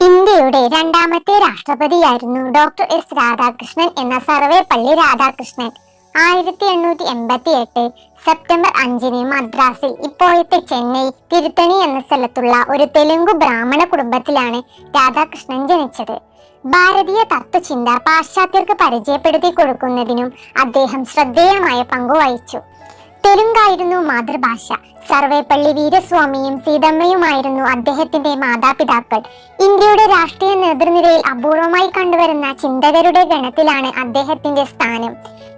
ഇന്ത്യയുടെ രണ്ടാമത്തെ രാഷ്ട്രപതിയായിരുന്നു doctor S Radhakrishnan എന്ന സർവേപ്പള്ളി രാധാകൃഷ്ണൻ. ആയിരത്തി എണ്ണൂറ്റി എൺപത്തി എട്ട് സെപ്റ്റംബർ അഞ്ചിന് മദ്രാസിൽ ഇപ്പോഴത്തെ ചെന്നൈ തിരുത്തണി എന്ന സ്ഥലത്തുള്ള ഒരു തെലുങ്കു ബ്രാഹ്മണ കുടുംബത്തിലാണ് രാധാകൃഷ്ണൻ ജനിച്ചത്. ഭാരതീയ തത്വചിന്ത പാശ്ചാത്യർക്ക് പരിചയപ്പെടുത്തി കൊടുക്കുന്നതിനും അദ്ദേഹം ശ്രദ്ധേയമായ പങ്കുവഹിച്ചു തെലുങ്കായിരുന്നു മാതൃഭാഷ. സർവേപ്പള്ളി വീരസ്വാമിയും സീതമ്മയുമായിരുന്നു അദ്ദേഹത്തിന്റെ മാതാപിതാക്കൾ. ഇന്ത്യയുടെ രാഷ്ട്രീയ നേതൃനിരയിൽ അപൂർവമായി കണ്ടുവരുന്ന ചിന്തകരുടെ ഗണത്തിലാണ് അദ്ദേഹത്തിന്റെ സ്ഥാനം.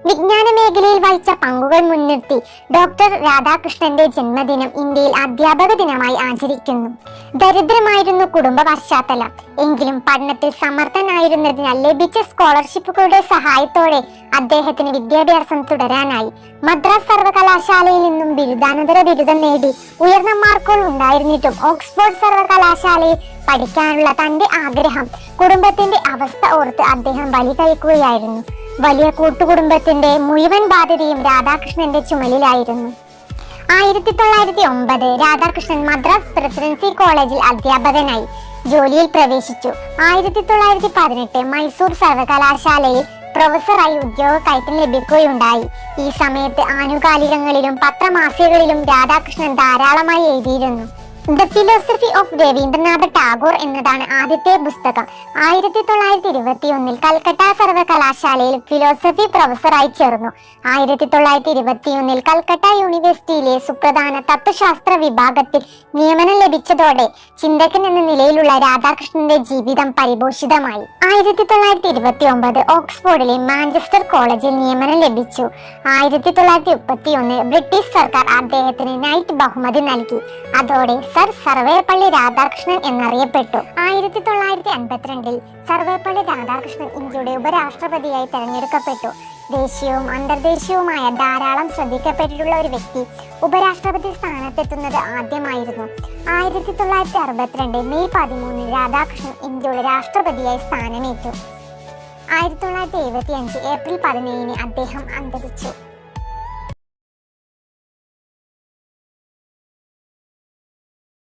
വിജ്ഞാന മേഖലയിൽ വഹിച്ച പങ്കുകൾ മുൻനിർത്തി ഡോക്ടർ രാധാകൃഷ്ണന്റെ ജന്മദിനം ഇന്ത്യയിൽ അധ്യാപക ദിനമായി ആചരിക്കുന്നു. ദരിദ്രമായിരുന്നു കുടുംബ പശ്ചാത്തലം. എങ്കിലും പഠനത്തിൽ സമർത്ഥനായിരുന്നതിനാൽ ലഭിച്ച സ്കോളർഷിപ്പുകളുടെ സഹായത്തോടെ അദ്ദേഹത്തിന് വിദ്യാഭ്യാസം തുടരാനായി. മദ്രാസ് സർവകലാശാലയിൽ നിന്നും ബിരുദാനന്തര ബിരുദം നേടി ഉയർന്ന മാർക്കുകൾ ഉണ്ടായിരുന്നിട്ടും ഓക്സ്ഫോർഡ് സർവകലാശാലയിൽ പഠിക്കാനുള്ള തന്റെ ആഗ്രഹം കുടുംബത്തിന്റെ അവസ്ഥ ഓർത്ത് അദ്ദേഹം ബലി കഴിക്കുകയായിരുന്നു. വലിയ കൂട്ടുകുടുംബത്തിന്റെ മുഴുവൻ ബാധ്യതയും രാധാകൃഷ്ണന്റെ ചുമലിലായിരുന്നു. ആയിരത്തി തൊള്ളായിരത്തി ഒമ്പത് രാധാകൃഷ്ണൻ മദ്രാസ് പ്രസിഡൻസി കോളേജിൽ അധ്യാപകനായി ജോലിയിൽ പ്രവേശിച്ചു. ആയിരത്തി തൊള്ളായിരത്തി പതിനെട്ട് മൈസൂർ സർവകലാശാലയിൽ പ്രൊഫസറായി ഉദ്യോഗ കയറ്റം ലഭിക്കുകയുണ്ടായി. ഈ സമയത്ത് ആനുകാലികങ്ങളിലും പത്രമാസികകളിലും രാധാകൃഷ്ണൻ ധാരാളമായി എഴുതിയിരുന്നു. The philosophy of Rabindranath Tagore എന്നതാണ് ആദ്യത്തെ പുസ്തകം. ആയിരത്തി തൊള്ളായിരത്തി ഇരുപത്തി ഒന്നിൽ കൽക്കട്ട സർവകലാശാലയിൽ ഫിലോസഫി പ്രൊഫസറായി ചേർന്നു. ആയിരത്തി തൊള്ളായിരത്തി ഇരുപത്തി ഒന്നിൽ കൽക്കട്ട യൂണിവേഴ്സിറ്റിയിലെ സുപ്രധാന തത്വശാസ്ത്ര വിഭാഗത്തിൽ നിയമനം ലഭിച്ചതോടെ ചിന്തകൻ എന്ന നിലയിലുള്ള രാധാകൃഷ്ണന്റെ ജീവിതം പരിപോഷിതമായി. ആയിരത്തി തൊള്ളായിരത്തി ഇരുപത്തി ഒമ്പത് ഓക്സ്ഫോർഡിലെ മാഞ്ചസ്റ്റർ കോളേജിൽ നിയമനം ലഭിച്ചു. ആയിരത്തി തൊള്ളായിരത്തി മുപ്പത്തി ഒന്ന് ബ്രിട്ടീഷ് സർക്കാർ അദ്ദേഹത്തിന് നൈറ്റ് ബഹുമതി നൽകി. അതോടെ സർ സർവേപ്പള്ളി രാധാകൃഷ്ണൻ എന്നറിയപ്പെട്ടു. ആയിരത്തി തൊള്ളായിരത്തി അൻപത്തിരണ്ടിൽ സർവേപ്പള്ളി രാധാകൃഷ്ണൻ ഇന്ത്യയുടെ ഉപരാഷ്ട്രപതിയായി തെരഞ്ഞെടുക്കപ്പെട്ടു. ദേശീയവും അന്തർദേശീയവുമായ ധാരാളം ശ്രദ്ധിക്കപ്പെട്ടിട്ടുള്ള ഒരു വ്യക്തി ഉപരാഷ്ട്രപതി സ്ഥാനത്തെത്തുന്നത് ആദ്യമായിരുന്നു. ആയിരത്തി തൊള്ളായിരത്തി അറുപത്തിരണ്ട് മെയ് പതിമൂന്നിന് രാധാകൃഷ്ണൻ ഇന്ത്യയുടെ രാഷ്ട്രപതിയായി സ്ഥാനമേറ്റു. ആയിരത്തി തൊള്ളായിരത്തി എഴുപത്തി അഞ്ച് ഏപ്രിൽ പതിനേഴിന് അദ്ദേഹം അന്തരിച്ചു.